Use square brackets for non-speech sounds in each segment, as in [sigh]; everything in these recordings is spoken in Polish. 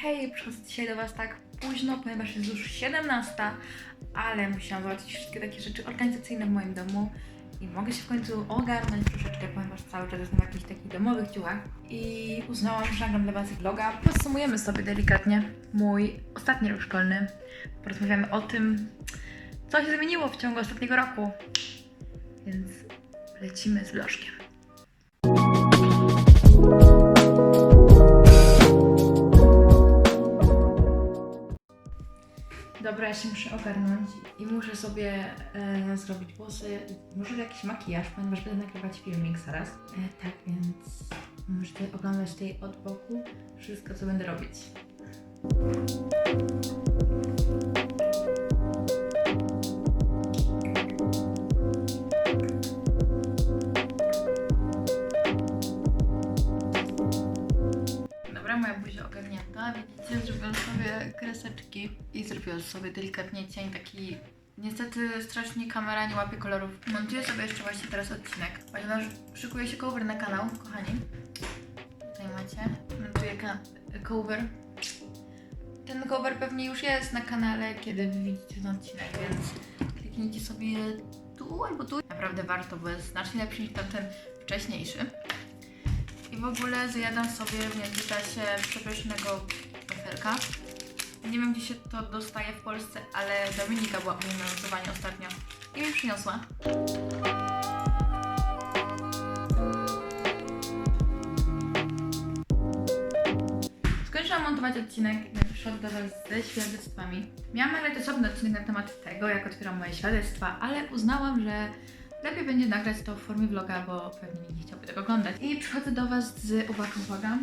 Hej, przychodzę dzisiaj do Was tak późno, ponieważ jest już 17, ale musiałam załatwić wszystkie takie rzeczy organizacyjne w moim domu i mogę się w końcu ogarnąć troszeczkę, ponieważ cały czas jestem w jakichś takich domowych ciuchach i uznałam, że nagram dla Was vloga. Podsumujemy sobie delikatnie mój ostatni rok szkolny. Porozmawiamy o tym, co się zmieniło w ciągu ostatniego roku. Więc lecimy z vlożkiem. Dobra, ja się muszę ogarnąć i muszę sobie e, zrobić włosy, może jakiś makijaż, ponieważ będę nagrywać filmik zaraz. E, tak, więc możecie oglądać tutaj od boku wszystko, co będę robić. Ogarnięta. Widzicie, zrobiłam sobie kreseczki i zrobiłam sobie delikatnie cień taki... Niestety strasznie kamera nie łapie kolorów. Montuję sobie jeszcze właśnie teraz odcinek, ponieważ szykuje się cover na kanał, kochani. Tutaj macie. Montuję cover. Ten cover pewnie już jest na kanale, kiedy wy widzicie ten odcinek, więc kliknijcie sobie tu albo tu. Naprawdę warto, bo jest znacznie lepszy niż tamten wcześniejszy. I w ogóle zjadam sobie w międzyczasie przepysznego wafelka. Nie wiem, gdzie się to dostaje w Polsce, ale Dominika była u mnie na losowaniu ostatnio i mi przyniosła. Skończyłam montować odcinek, więc przyszłam do Was ze świadectwami. Miałam nagrać osobny odcinek na temat tego, jak otwieram moje świadectwa, ale uznałam, że lepiej będzie nagrać to w formie vloga, bo pewnie nikt nie chciałby tego oglądać. I przychodzę do Was z, uwaga, uwaga,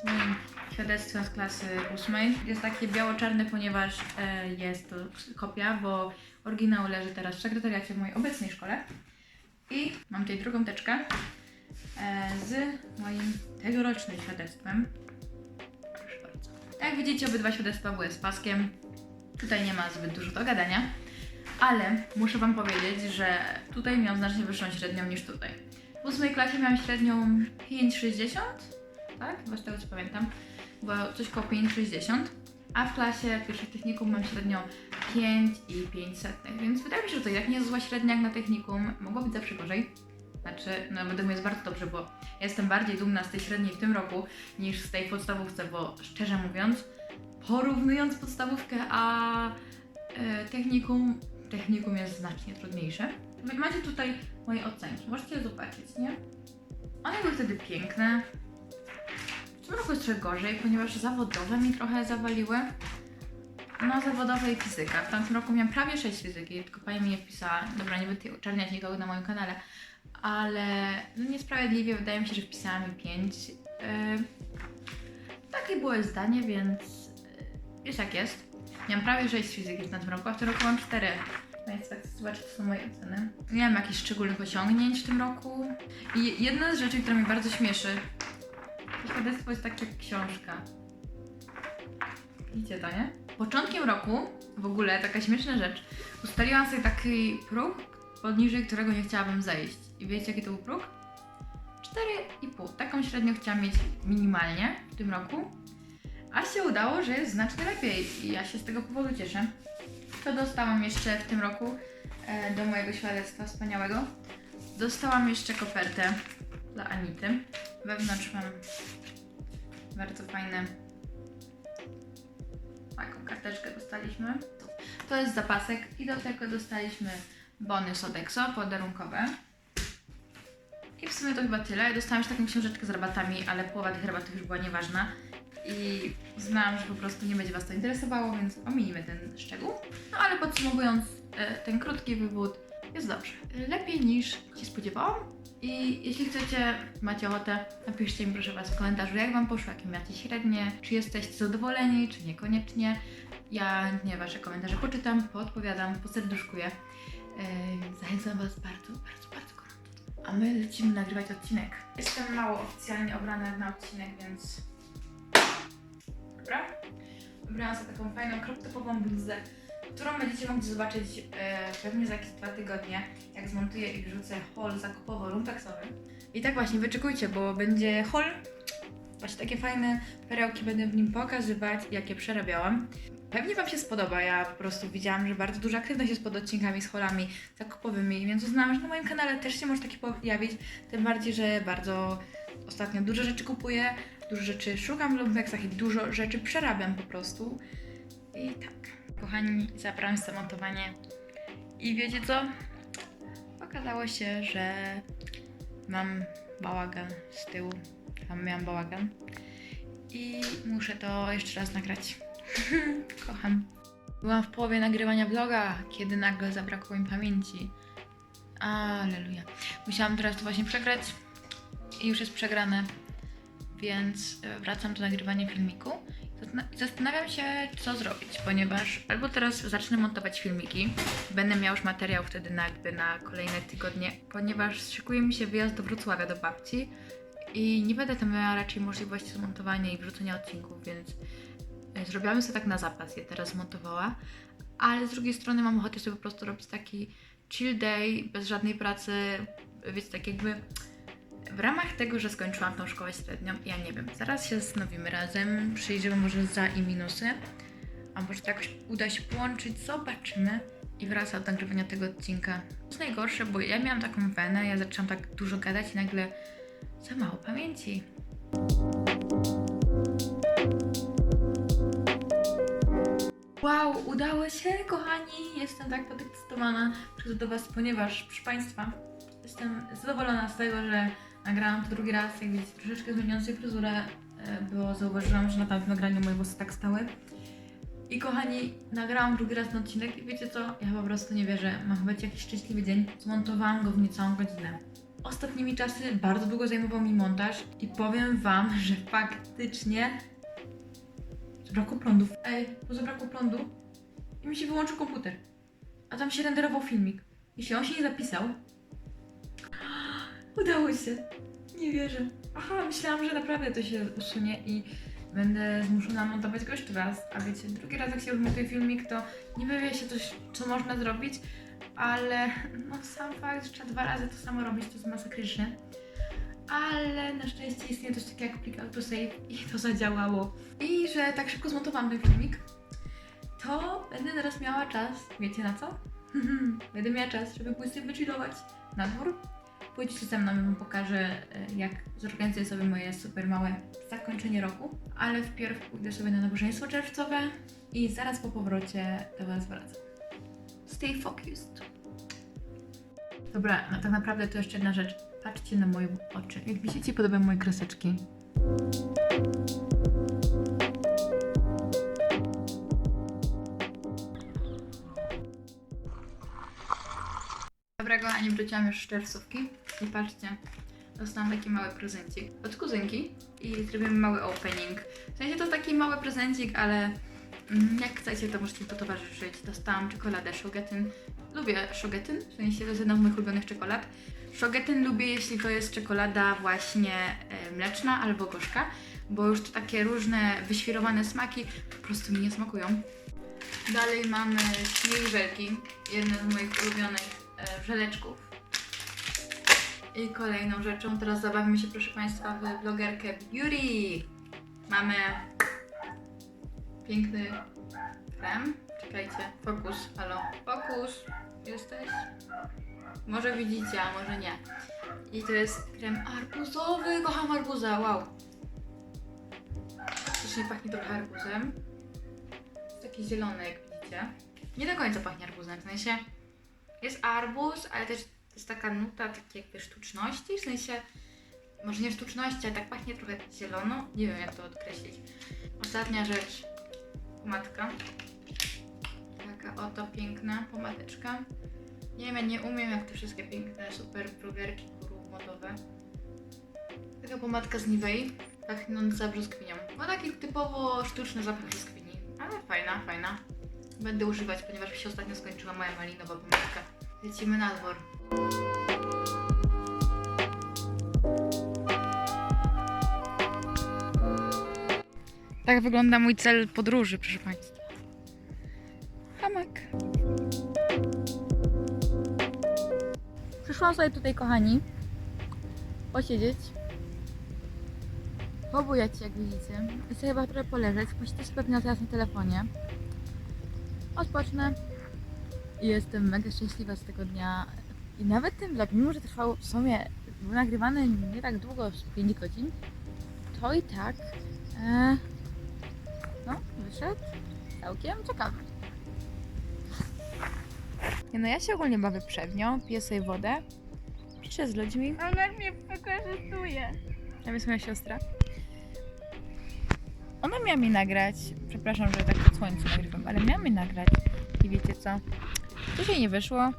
z moim świadectwem z klasy ósmej. Jest takie biało-czarne, ponieważ e, jest to kopia, bo oryginał leży teraz w sekretariacie w mojej obecnej szkole. I mam tutaj drugą teczkę e, z moim tegorocznym świadectwem. Proszę bardzo. Jak widzicie, obydwa świadectwa były z paskiem. Tutaj nie ma zbyt dużo do gadania. Ale muszę Wam powiedzieć, że tutaj miałam znacznie wyższą średnią niż tutaj. W ósmej klasie miałam średnią 5,60, tak? Chyba z tego co pamiętam. Było coś koło 5,60. A w klasie pierwszej technikum mam średnią 5 i 500. Więc wydaje mi się, że to i tak nie zła średnia jak na technikum. Mogło być zawsze gorzej. Znaczy, no według mnie jest bardzo dobrze, bo jestem bardziej dumna z tej średniej w tym roku niż z tej podstawówce, bo szczerze mówiąc, porównując podstawówkę a e, technikum, technikum jest znacznie trudniejsze. Macie tutaj moje ocenki, możecie je zobaczyć, nie? One były wtedy piękne. W tym roku trochę gorzej, ponieważ zawodowe mi trochę zawaliły. No, zawodowe i fizyka. W tamtym roku miałam prawie 6 fizyki, tylko pani mi nie wpisała. Dobra, nie będę uczerniać nikogo na moim kanale, ale no niesprawiedliwie wydaje mi się, że wpisała mi 5. Yy, takie było zdanie, więc yy, jest jak jest. Miałam prawie 6 fizyki w tamtym roku, a w tym roku mam 4. Więc tak zobaczcie, to są moje oceny. Nie mam jakichś szczególnych osiągnięć w tym roku. I jedna z rzeczy, która mnie bardzo śmieszy, to świadectwo jest tak jak książka. Widzicie to, nie? Początkiem roku, w ogóle taka śmieszna rzecz, ustaliłam sobie taki próg, poniżej którego nie chciałabym zejść. I wiecie jaki to był próg? 4,5. Taką średnią chciałam mieć minimalnie w tym roku. A się udało, że jest znacznie lepiej i ja się z tego powodu cieszę. To dostałam jeszcze w tym roku e, do mojego świadectwa wspaniałego. Dostałam jeszcze kopertę dla Anity. Wewnątrz mam bardzo fajne taką karteczkę dostaliśmy. To jest zapasek i do tego dostaliśmy bony Sodexo podarunkowe. I w sumie to chyba tyle. Dostałam już taką książeczkę z rabatami, ale połowa tych rabatów już była nieważna. I znałam, że po prostu nie będzie Was to interesowało, więc ominimy ten szczegół. No ale podsumowując, e, ten krótki wywód jest dobrze. E, Lepiej niż się spodziewałam. I jeśli chcecie, macie ochotę, napiszcie mi proszę Was w komentarzu, jak Wam poszło, jakie macie średnie, czy jesteście zadowoleni, czy niekoniecznie. Ja nie Wasze komentarze poczytam, poodpowiadam, poserduszkuję. Yy, zachęcam Was bardzo, bardzo, bardzo gorąco. A my lecimy nagrywać odcinek. Jestem mało oficjalnie ubrana na odcinek, więc... Wybrałam sobie taką fajną, crop-topową bluzę, którą będziecie mogli zobaczyć e, pewnie za jakieś dwa tygodnie, jak zmontuję i wrzucę haul zakupowo-lumpeksowy. I tak właśnie, wyczekujcie, bo będzie haul Właśnie takie fajne perełki będę w nim pokazywać, jakie przerabiałam. Pewnie Wam się spodoba. Ja po prostu widziałam, że bardzo duża aktywność jest pod odcinkami z holami zakupowymi, więc uznałam, że na moim kanale też się może taki pojawić. Tym bardziej, że bardzo ostatnio dużo rzeczy kupuję, dużo rzeczy szukam w lumpeksach i dużo rzeczy przerabiam po prostu. I tak, kochani, zabrałam zamontowanie. I wiecie co? Okazało się, że mam bałagan z tyłu. Tam miałam bałagan. I muszę to jeszcze raz nagrać. [laughs] Kocham. Byłam w połowie nagrywania vloga, kiedy nagle zabrakło mi pamięci. Aleluja. Musiałam teraz to właśnie przegrać i już jest przegrane, więc e, wracam do nagrywania filmiku. Zastana- Zastanawiam się, co zrobić, ponieważ albo teraz zacznę montować filmiki, będę miał już materiał wtedy na, jakby na kolejne tygodnie, ponieważ szykuje mi się wyjazd do Wrocławia do babci i nie będę tam miała raczej możliwości zmontowania i wrzucenia odcinków, więc e, zrobiłam sobie tak na zapas, je teraz zmontowała, ale z drugiej strony mam ochotę sobie po prostu robić taki chill day, bez żadnej pracy, wiecie, tak jakby w ramach tego, że skończyłam tą szkołę średnią, ja nie wiem, zaraz się zastanowimy razem, przyjrzymy może za i minusy, a może to jakoś uda się połączyć, zobaczymy. I wracam do nagrywania tego odcinka. To jest najgorsze, bo ja miałam taką wenę, ja zaczęłam tak dużo gadać i nagle za mało pamięci. Wow, udało się, kochani! Jestem tak podekscytowana przychodzę do Was, ponieważ, proszę Państwa, jestem zadowolona z tego, że nagrałam to drugi raz. Jak widzicie, troszeczkę zmieniłam sobie fryzurę, e, bo zauważyłam, że na tamtym nagraniu moje włosy tak stały. I kochani, nagrałam drugi raz ten odcinek i wiecie co? Ja po prostu nie wierzę. Ma chyba jakiś szczęśliwy dzień. Zmontowałam go w niecałą godzinę. Ostatnimi czasy bardzo długo zajmował mi montaż i powiem Wam, [laughs] że faktycznie zabrakło prądu. Ej, bo zabrakło prądu i mi się wyłączył komputer. A tam się renderował filmik. Jeśli on się nie zapisał, udało się. Nie wierzę. Aha, myślałam, że naprawdę to się usunie i będę zmuszona montować go jeszcze raz. A wiecie, drugi raz jak się już montuje filmik, to niby wie się coś, co można zrobić, ale no sam fakt, że trzeba dwa razy to samo robić, to jest masakryczne. Ale na szczęście istnieje coś takiego jak plik autosave i to zadziałało. I że tak szybko zmontowałam ten filmik, to będę teraz miała czas, wiecie na co? [laughs] będę miała czas, żeby pójść sobie wychillować na dwór. Pójdźcie ze mną, wam pokażę, e, jak zorganizuję sobie moje super małe zakończenie roku. Ale wpierw pójdę sobie na nabożeństwo czerwcowe i zaraz po powrocie do Was wracam. Stay focused. Dobra, no tak naprawdę to jeszcze jedna rzecz. Patrzcie na moje oczy. Jak widzicie, podobają moje kreseczki. Dobra, kochani, wróciłam już z czerwcówki i patrzcie, dostałam taki mały prezencik od kuzynki i zrobimy mały opening. W sensie to taki mały prezencik, ale mm, jak chcecie, to możecie mi potowarzyszyć. Dostałam czekoladę Shogetyn. Lubię Shogetyn, w sensie to jest jedna z moich ulubionych czekolad. Shogetyn lubię, jeśli to jest czekolada właśnie e, mleczna albo gorzka, bo już to takie różne wyświrowane smaki po prostu mi nie smakują. Dalej mamy śmiej żelki, jedne z moich ulubionych żeleczków. I kolejną rzeczą, teraz zabawimy się proszę Państwa w blogerkę Beauty. Mamy piękny krem. Czekajcie, fokus, halo, fokus, jesteś? Może widzicie, a może nie. I to jest krem arbuzowy, kocham arbuza, wow. Faktycznie pachnie trochę arbuzem. Jest taki zielony, jak widzicie. Nie do końca pachnie arbuzem, w sensie arbuz, ale też jest taka nuta takiej jakby sztuczności, w sensie może nie sztuczności, ale tak pachnie trochę zielono. Nie wiem jak to odkreślić. Ostatnia rzecz, pomadka. Taka oto piękna pomadeczka. Nie wiem, ja nie umiem jak te wszystkie piękne super blogerki guru modowe. Taka pomadka z Nivei, pachnąca brzoskwinią. Ma taki typowo sztuczny zapach brzoskwini, ale fajna, fajna. Będę używać, ponieważ mi się ostatnio skończyła moja malinowa pomadka. Lecimy na dwór. Tak wygląda mój cel podróży, proszę Państwa. Hamak. Przyszłam sobie tutaj, kochani, posiedzieć. pobujać się, jak widzicie. I sobie chyba trochę poleżeć, posiedzieć pewnie teraz na telefonie. Odpocznę i jestem mega szczęśliwa z tego dnia. I nawet ten vlog, mimo że trwał w sumie, był nagrywany nie tak długo, z 5 godzin, to i tak e, no, wyszedł całkiem ciekawy. Nie, no ja się ogólnie bawię przednio, piję sobie wodę, piszę z ludźmi. Ona mnie wykorzystuje. Tam jest moja siostra. Ona miała mi nagrać, przepraszam, że tak pod słońcu nagrywam, ale miała mi nagrać i wiecie co? Dzisiaj nie wyszło,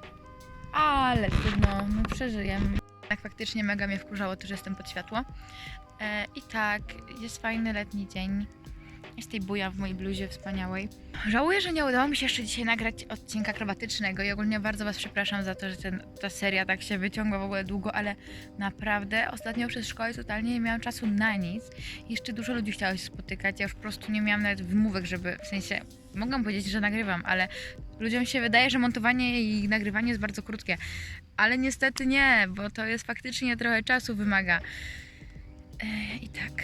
ale trudno, no przeżyjemy. Tak faktycznie mega mnie wkurzało to, że jestem pod światło. E, I tak, jest fajny letni dzień. Jest tej buja w mojej bluzie wspaniałej. Żałuję, że nie udało mi się jeszcze dzisiaj nagrać odcinka akrobatycznego i ogólnie bardzo Was przepraszam za to, że ten, ta seria tak się wyciągła w ogóle długo, ale naprawdę ostatnio przez szkołę totalnie nie miałam czasu na nic. Jeszcze dużo ludzi chciało się spotykać, ja już po prostu nie miałam nawet wymówek, żeby, w sensie, mogę powiedzieć, że nagrywam, ale ludziom się wydaje, że montowanie i nagrywanie jest bardzo krótkie. Ale niestety nie, bo to jest faktycznie trochę czasu wymaga. I tak.